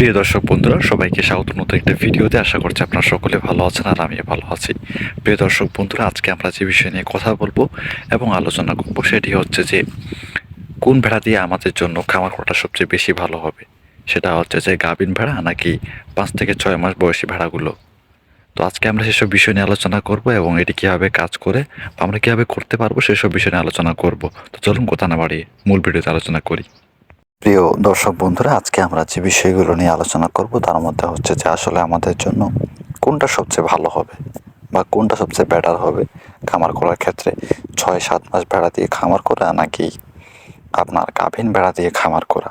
প্রিয় দর্শক বন্ধুরা, সবাইকে স্বাগত নতুন একটা ভিডিওতে। আশা করছি আপনারা সকলে ভালো আছেন আর আমিও ভালো আছি। প্রিয় দর্শক বন্ধুরা, আজকে আমরা যে বিষয় নিয়ে কথা বলব এবং আলোচনা করব সেটি হচ্ছে যে, কোন ভেড়া দিয়ে আমাদের জন্য খামার করাটা সবচেয়ে বেশি ভালো হবে? সেটা হচ্ছে যে, গাভিন ভেড়া নাকি পাঁচ থেকে ছয় মাস বয়সী ভেড়াগুলো? তো আজকে আমরা সেসব বিষয় নিয়ে আলোচনা করব এবং এটি কীভাবে কাজ করে আমরা কীভাবে করতে পারব সেসব বিষয় নিয়ে আলোচনা করব। তো চলুন কথা না বাড়িয়ে মূল ভিডিওতে আলোচনা করি। প্রিয় দর্শক বন্ধুরা, আজকে আমরা যে বিষয়গুলো নিয়ে আলোচনা করব, তার মধ্যে হচ্ছে যে আসলে আমাদের জন্য কোনটা সবচেয়ে ভালো হবে বা কোনটা সবচেয়ে বেটার হবে খামার করার ক্ষেত্রে? ছয়, সাত মাস বেড়া দিয়ে খামার করা নাকি আপনার গাভীন বেড়া দিয়ে খামার করা?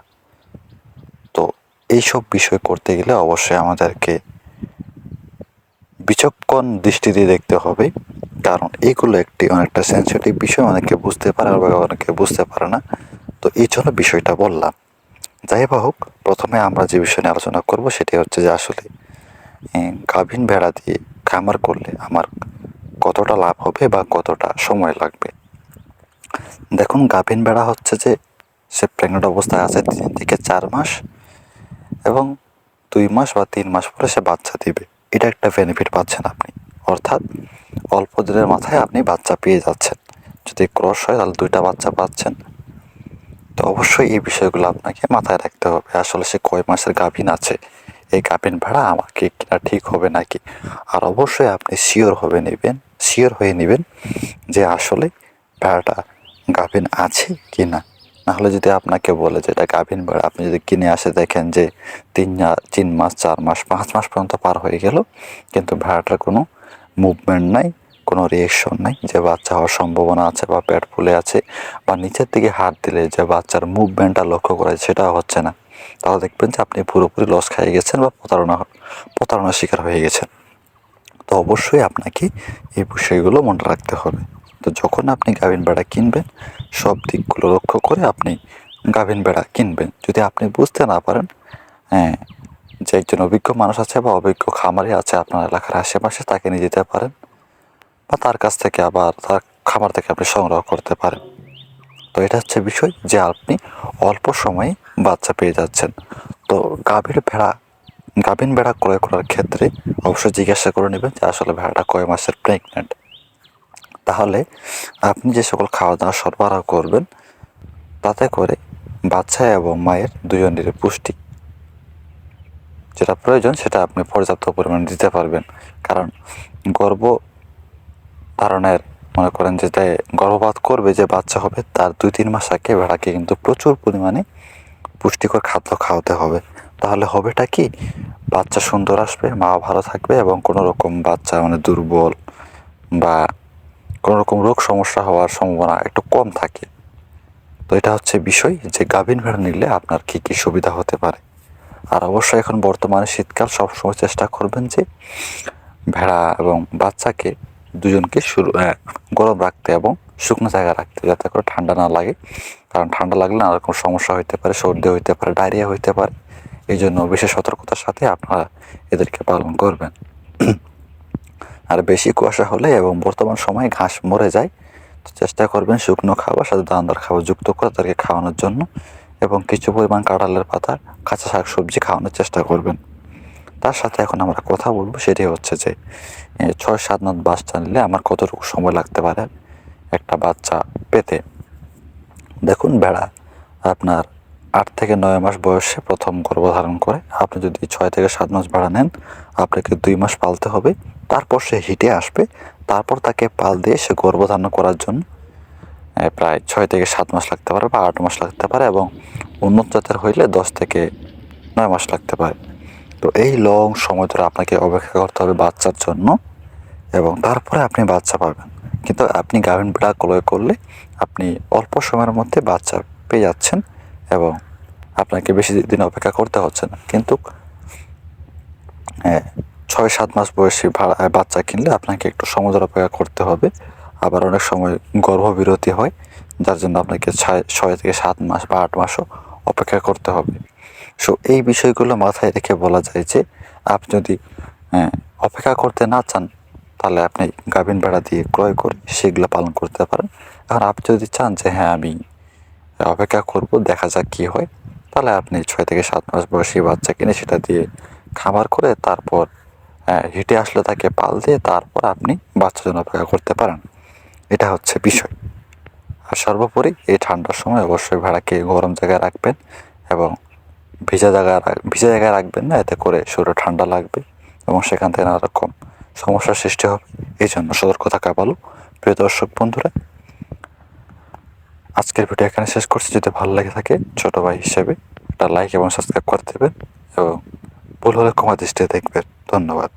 তো এইসব বিষয় করতে গেলে অবশ্যই আমাদেরকে বিচক্ষণ দৃষ্টি দিয়ে দেখতে হবে, কারণ এগুলো একটি অনেকটা সেন্সিটিভ বিষয়, অনেকে বুঝতে পারে অনেকে বুঝতে পারে না। তো এই জন্য বিষয়টা বললাম। যাই হোক, প্রথমে আমরা যে বিষয় নিয়ে আলোচনা করব সেটি হচ্ছে যে আসলে গাভীন ভেড়া দিয়ে খামার করলে আমার কতটা লাভ হবে বা কতটা সময় লাগবে? দেখুন গাভীন ভেড়া হচ্ছে যে, সে প্রেগনেন্ট অবস্থায় আছে তিন থেকে চার মাস এবং দুই মাস বা তিন মাস পরে সে বাচ্চা দিবে। এটা একটা বেনিফিট পাচ্ছেন আপনি। অর্থাৎ অল্প দিনের মাথায় আপনি বাচ্চা পেয়ে যাচ্ছেন। যদি ক্রস হয়, তাহলে দুইটা বাচ্চা পাচ্ছেন। তো অবশ্যই এই বিষয়গুলো আপনাকে মাথায় রাখতে হবে। আসলে সে কয় মাসের গাভিন আছে, এই গাভিন ভাড়া আমাকে কিনা ঠিক হবে নাকি? আর অবশ্যই আপনি শিওর হবে নেবেন শিওর হয়ে নেবেন যে আসলে ভেড়াটা গাভিন আছে কি না নাহলে যদি আপনাকে বলে যে এটা গাভিন ভেড়া, আপনি যদি কিনে আসে দেখেন যে তিন তিন মাস, চার মাস, পাঁচ মাস পর্যন্ত পার হয়ে গেল, কিন্তু ভেড়াটার কোনো মুভমেন্ট নাই কোনো রিয়েকশন নাই যে বাচ্চা হওয়ার সম্ভাবনা আছে বা পেট ফুলে আছে বা নিচের দিকে হাত দিলে যে বাচ্চার মুভমেন্টটা লক্ষ্য করা সেটা হচ্ছে না। তাহলে দেখবেন যে আপনি পুরোপুরি লস খাইয়ে গেছেন বা প্রতারণা, প্রতারণার শিকার হয়ে গেছেন। তো অবশ্যই আপনাকে এই বিষয়গুলো মনে রাখতে হবে। তো যখন আপনি গাভিন বেড়া কিনবেন, সব দিকগুলো লক্ষ্য করে আপনি গাভিন বেড়া কিনবেন। যদি আপনি বুঝতে না পারেন হ্যাঁ যে একজন অভিজ্ঞ মানুষ আছে বা অভিজ্ঞ খামারি আছে আপনার এলাকার আশেপাশে, তাকে নিয়ে যেতে পারেন। বা তার কাছ থেকে আবার তার খাবার থেকে আপনি সংগ্রহ করতে পারেন। তো এটা হচ্ছে বিষয় যে আপনি অল্প সময়ে বাচ্চা পেয়ে যাচ্ছেন। তো গাভীর ভেড়া গাভীন ভেড়া ক্রয় করার ক্ষেত্রে অবশ্যই জিজ্ঞাসা করে নেবেন যে আসলে ভেড়াটা কয় মাসের প্রেগনেন্ট তাহলে আপনি যে সকল খাওয়া দাওয়া সরবরাহ করবেন, তাতে করে বাচ্চা এবং মায়ের দুজনেরই পুষ্টি। যেটা প্রয়োজন সেটা আপনি পর্যাপ্ত পরিমাণে দিতে পারবেন। কারণ গর্ভ ধারণের মনে করেন যে তাই গর্ভপাত করবে যে বাচ্চা হবে, তার দুই তিন মাস আগে ভেড়াকে কিন্তু প্রচুর পরিমাণে পুষ্টিকর খাদ্য খাওয়াতে হবে। তাহলে হবেটা কি? বাচ্চা সুন্দর আসবে, মা ভালো থাকবে এবং কোনো রকম বাচ্চা মানে দুর্বল বা কোনো রকম রোগ সমস্যা হওয়ার সম্ভাবনা একটু কম থাকে। তো এটা হচ্ছে বিষয় যে গাভীন ভেড়া নিলে আপনার কী কী সুবিধা হতে পারে? আর অবশ্যই এখন বর্তমানে শীতকাল সবসময় চেষ্টা করবেন যে ভেড়া এবং বাচ্চাকে দুজনকে শুরু আহ, গরম রাখতে এবং শুকনো জায়গায় রাখতে যাতে করে ঠান্ডা না লাগে। কারণ ঠান্ডা লাগলে নানা রকম সমস্যা হইতে পারে সর্দি হইতে পারে ডায়রিয়া হইতে পারে। এই জন্য বিশেষ সতর্কতার সাথে আপনারা এদেরকে পালন করবেন। আর বেশি কুয়াশা হলে এবং বর্তমান সময়ে ঘাস মরে যায় তো চেষ্টা করবেন শুকনো খাবার সাথে দানাদার খাবার যুক্ত করে তাদেরকে খাওয়ানোর জন্য। এবং কিছু পরিমাণ কাঁঠালের পাতা কাঁচা শাক সবজি খাওয়ানোর চেষ্টা করবেন। তার সাথে এখন আমরা কথা বলব সেটি হচ্ছে যে ছয় সাত মাস বাচ্চা নিলে আমার কতটুকু সময় লাগতে পারে একটা বাচ্চা পেতে? দেখুন ভেড়া আপনার আট থেকে নয় মাস বয়সে প্রথম গর্ভধারণ করে। আপনি যদি ছয় থেকে সাত মাস ভাড়া নেন, আপনাকে দুই মাস পালতে হবে। তারপর সে হিটে আসবে। তারপর তাকে পাল দিয়ে সে গর্ভধারণ করার জন্য প্রায় ছয় থেকে সাত মাস লাগতে পারে বা আট মাস লাগতে পারে এবং উন্নত জাতের হইলে দশ থেকে নয় মাস লাগতে পারে। তো এই লং সময় ধরে আপনাকে অপেক্ষা করতে হবে বাচ্চার জন্য এবং তারপরে আপনি বাচ্চা পাবেন। কিন্তু আপনি গাভিন বিড়া ক্রয় করলে আপনি অল্প সময়ের মধ্যে বাচ্চা পেয়ে যাচ্ছেন এবং আপনাকে বেশি দিন অপেক্ষা করতে হচ্ছে না। কিন্তু হ্যাঁ, ছয় সাত মাস বয়সী বাচ্চা কিনলে আপনাকে একটু সময় ধরে অপেক্ষা করতে হবে। আবার অনেক সময় গর্ভবিরতি হয় যার জন্য আপনাকে ছয় ছয় থেকে সাত মাস বা আট মাসও অপেক্ষা করতে হবে। সো এই বিষয়গুলো মাথায় রেখে বলা যায় যে আপনি যদি অপেক্ষা করতে না চান, তাহলে আপনি গাভিন ভেড়া দিয়ে ক্রয় করে সেগুলো পালন করতে পারেন। এখন আপনি যদি চান যে হ্যাঁ আমি অপেক্ষা করব, দেখা যাক কী হয়, তাহলে আপনি ছয় থেকে সাত মাস বয়সী বাচ্চা কিনে সেটা দিয়ে খামার করে তারপর হিটে আসলে তাকে পাল দিয়ে তারপর আপনি বাচ্চার জন্য অপেক্ষা করতে পারেন। এটা হচ্ছে বিষয়। আর সর্বোপরি এই ঠান্ডার সময় অবশ্যই ভেড়াকে গরম জায়গায় রাখবেন এবং ভিজা জায়গায় ভিজা জায়গায় রাখবেন না, এতে করে শরীরে ঠান্ডা লাগবে এবং সেখান থেকে নানা রকম সমস্যার সৃষ্টি হবে। এই জন্য সতর্ক থাকা ভালো। প্রিয় দর্শক বন্ধুরা, আজকের ভিডিও এখানে শেষ করছি। যদি ভালো লাগে থাকে, ছোটো ভাই হিসেবে একটা লাইক এবং সাবস্ক্রাইব করে দেবেন এবং ভুল হলে ক্ষমা দৃষ্টিতে দেখবেন। ধন্যবাদ।